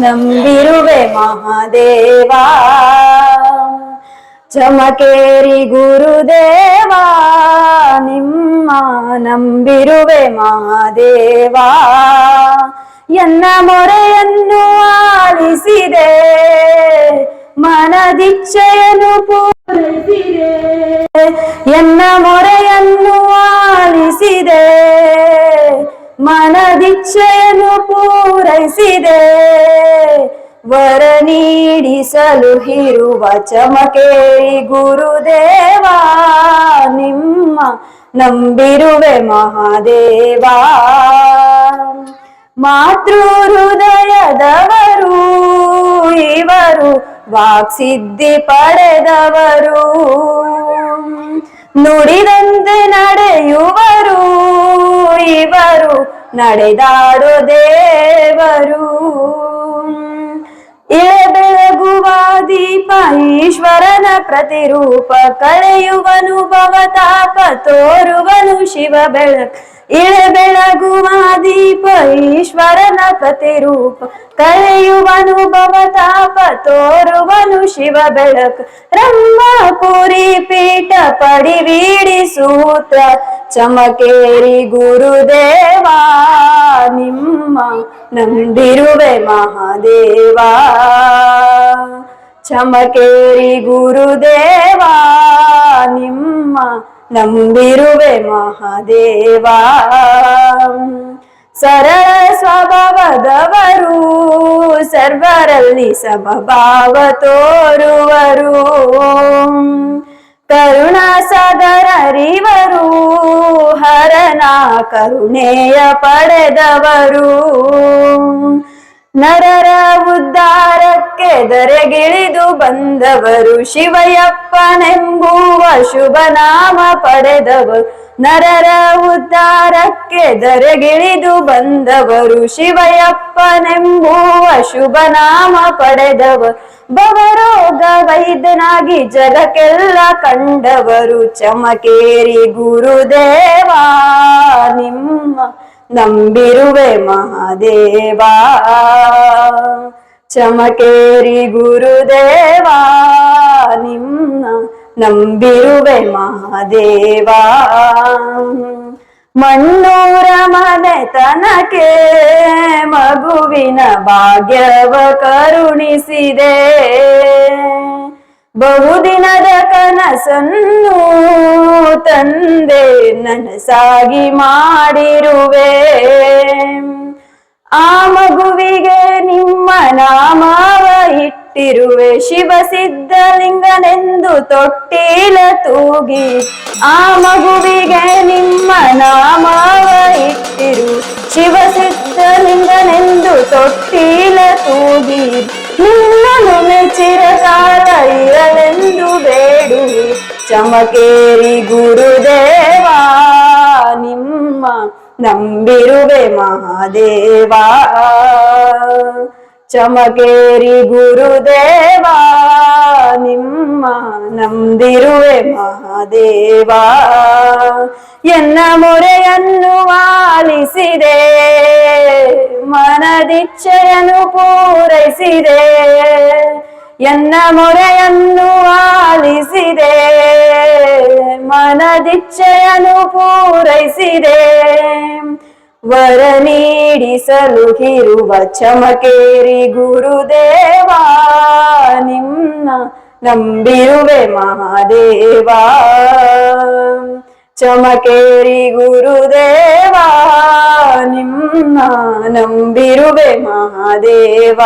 ನಂಬಿರುವೆ ಮಹಾದೇವ ಚಮಕೇರಿ ಗುರುದೇವ ನಿಮ್ಮ ನಂಬಿರುವೆ ಮಹಾದೇವ ಎನ್ನ ಮೊರೆಯನ್ನು ಆಲಿಸಿದೆ ಮನದಿಚ್ಛೆಯನ್ನು ಪೂರೈಸಿದೆ ಎನ್ನ ವರ ನೀಡಿಸಲು ಇರುವ ಚಮಕೇರಿ ಗುರುದೇವ, ನಿಮ್ಮ ನಂಬಿರುವೆ ಮಹಾದೇವ. ಮಾತೃ ಹೃದಯದವರು ಇವರು ವಾಕ್ಸಿದ್ಧಿ ಪಡೆದವರು. ನುಡಿದಂತೆ ನಡೆಯುವರು, ಇವರು ನಡೆದಾಡೋ ದೇವರು. ಈಶ್ವರನ ಪ್ರತಿರೂಪ ಕಳೆಯುವನು ಭವತಾಪ, ತೋರುವನು ಶಿವ ಬೆಳಕ್ ಇಳೆ ಬೆಳಗುವ ದೀಪ, ಈಶ್ವರನ ಪ್ರತಿರೂಪ ಕಳೆಯುವನು ಭವತಾಪ, ತೋರುವನು ಶಿವ ಬೆಳಕ್ ರಂಭಾಪುರಿ ಪೀಠ ಪಡಿವೀಡಿ ಸೂತ್ರ, ಚಮಕೇರಿ ಗುರುದೇವ ನಿಮ್ಮ, ನಂಬಿರುವೆ ಮಹಾದೇವ. ಚಮಕೇರಿ ಗುರುದೇವಾ, ನಿಮ್ಮ ನಂಬಿರುವೆ ಮಹಾದೇವ. ಸರಳ ಸ್ವಭಾವದವರು, ಸರ್ವರಲ್ಲಿ ಸಮಭಾವ ತೋರುವರು. ಕರುಣಾ ಸದರರಿವರು ಹರನ ಕರುಣೆಯ ಪಡೆದವರು. ನರರ ಉದ್ಧಾರಕ್ಕೆ ದರೆಗಿಳಿದು ಬಂದವರು ಶಿವಯಪ್ಪನೆಂಬುವ ಶುಭ ನಾಮ ಪಡೆದವರು. ನರರ ಉದ್ಧಾರಕ್ಕೆ ದರೆಗಿಳಿದು ಬಂದವರು ಶಿವಯಪ್ಪನೆಂಬುವ ಶುಭ ನಾಮ ಪಡೆದವರು. ಭವರೋಗ ವೈದ್ಯನಾಗಿ ಜಗಕ್ಕೆಲ್ಲ ಕಂಡವರು. ಚಮಕೇರಿ ಗುರುದೇವ, ನಿಮ್ಮ ನಂಬಿರುವೆ ಮಹಾದೇವ. ಚಮಕೇರಿ ಗುರುದೇವ ನಿಮ್ಮ ನಂಬಿರುವೆ ಮಹಾದೇವ. ಮಣ್ಣೂರ ಮನೆತನಕ್ಕೆ ಮಗುವಿನ ಭಾಗ್ಯವ ಕರುಣಿಸಿದೆ. ಬಹುದಿನದ ಕನಸನ್ನು ತಂದೆ ನನಸಾಗಿ ಮಾಡಿರುವೆ. ಆ ಮಗುವಿಗೆ ನಿಮ್ಮ ನಾಮವ ಇಟ್ಟಿರುವೆ. ಶಿವ ಸಿದ್ಧಲಿಂಗನೆಂದು ತೊಟ್ಟಿಲ ತೂಗಿ, ಆ ಮಗುವಿಗೆ ನಿಮ್ಮ ನಾಮವ ಇಟ್ಟಿರು. ಶಿವ ಸಿದ್ಧಲಿಂಗನೆಂದು ತೊಟ್ಟಿಲ ತೂಗಿ ನಿನ್ನನು ಮೆಚ್ಚಿರಕಾಲ ಇರಲೆಂದು ಬೇಡುವೆ. ಚಮಕೇರಿ ನಿಮ್ಮ ನಂಬಿರುವೆ ಮಹಾದೇವ ಚಮಕೇರಿ ಗುರುದೇವ ನಿಮ್ಮ ನಂಬಿರುವೆ ಮಹಾದೇವ ಎನ್ನ ಮೊರೆಯನ್ನು ಆಲಿಸಿದೆ ಮನದಿಚ್ಛೆಯನ್ನು ಪೂರೈಸಿದೆ ಎನ್ನ ಮೊರೆಯನ್ನು ಆಲಿಸಿದೆ ಮನದಿಚ್ಛೆಯನ್ನು ಪೂರೈಸಿದೆ ವರ ನೀಡಿಸಲು ಇರುವ ಚಮಕೇರಿ ಗುರುದೇವ ನಿಮ್ಮ ನಂಬಿರುವೆ ಮಹಾದೇವ ಚಮಕೇರಿ ಗುರುದೇವ ನಿಮ್ಮ ನಂಬಿರುವೆ ಮಹಾದೇವ